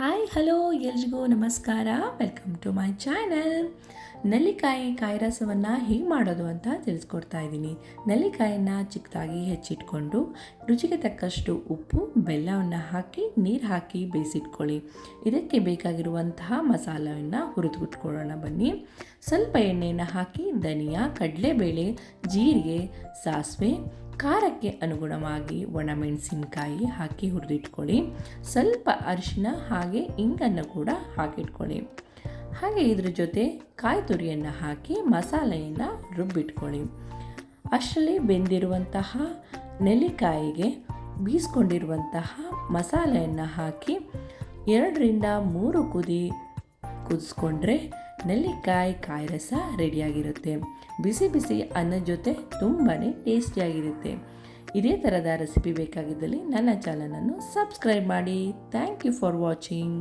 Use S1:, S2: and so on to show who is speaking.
S1: Hi hello ಎಲ್ರಿಗೂ ನಮಸ್ಕಾರ. Welcome to my channel ನೆಲ್ಲಿಕಾಯಿ ಕಾಯಿ ರಸವನ್ನು ಹೇಗೆ ಮಾಡೋದು ಅಂತ ತಿಳಿಸ್ಕೊಡ್ತಾ ಇದ್ದೀನಿ. ನೆಲ್ಲಿಕಾಯನ್ನು ಚಿಕ್ಕದಾಗಿ ಹೆಚ್ಚಿಟ್ಕೊಂಡು ರುಚಿಗೆ ತಕ್ಕಷ್ಟು ಉಪ್ಪು, ಬೆಲ್ಲವನ್ನು ಹಾಕಿ, ನೀರು ಹಾಕಿ ಬೇಯಿಸಿಟ್ಕೊಳ್ಳಿ. ಇದಕ್ಕೆ ಬೇಕಾಗಿರುವಂತಹ ಮಸಾಲೆಯನ್ನು ಹುರಿದುಬಿಟ್ಕೊಳ್ಳೋಣ ಬನ್ನಿ. ಸ್ವಲ್ಪ ಎಣ್ಣೆಯನ್ನು ಹಾಕಿ ಧನಿಯಾ, ಕಡಲೆಬೇಳೆ, ಜೀರಿಗೆ, ಸಾಸಿವೆ, ಖಾರಕ್ಕೆ ಅನುಗುಣವಾಗಿ ಒಣಮೆಣಸಿನಕಾಯಿ ಹಾಕಿ ಹುರಿದಿಟ್ಕೊಳ್ಳಿ. ಸ್ವಲ್ಪ ಅರಿಶಿನ ಹಾಗೆ ಇಂಗನ್ನು ಕೂಡ ಹಾಕಿಟ್ಕೊಳ್ಳಿ. ಹಾಗೆ ಇದ್ರ ಜೊತೆ ಕಾಯಿ ತುರಿಯನ್ನು ಹಾಕಿ ಮಸಾಲೆಯನ್ನು ರುಬ್ಬಿಟ್ಕೊಳ್ಳಿ. ಅಷ್ಟರಲ್ಲಿ ಬೆಂದಿರುವಂತಹ ನೆಲ್ಲಿಕಾಯಿಗೆ ಬೀಸ್ಕೊಂಡಿರುವಂತಹ ಮಸಾಲೆಯನ್ನು ಹಾಕಿ ಎರಡರಿಂದ ಮೂರು ಕುದಿ ಕುದಿಸ್ಕೊಂಡ್ರೆ ನೆಲ್ಲಿಕಾಯಿ, ಕಾಯಿ ರಸ ರೆಡಿಯಾಗಿರುತ್ತೆ. ಬಿಸಿ ಬಿಸಿ ಅನ್ನದ ಜೊತೆ ತುಂಬಾ ಟೇಸ್ಟಿಯಾಗಿರುತ್ತೆ. ಇದೇ ಥರದ ರೆಸಿಪಿ ಬೇಕಾಗಿದ್ದಲ್ಲಿ ನನ್ನ ಚಾನಲನ್ನು ಸಬ್ಸ್ಕ್ರೈಬ್ ಮಾಡಿ. Thank you for watching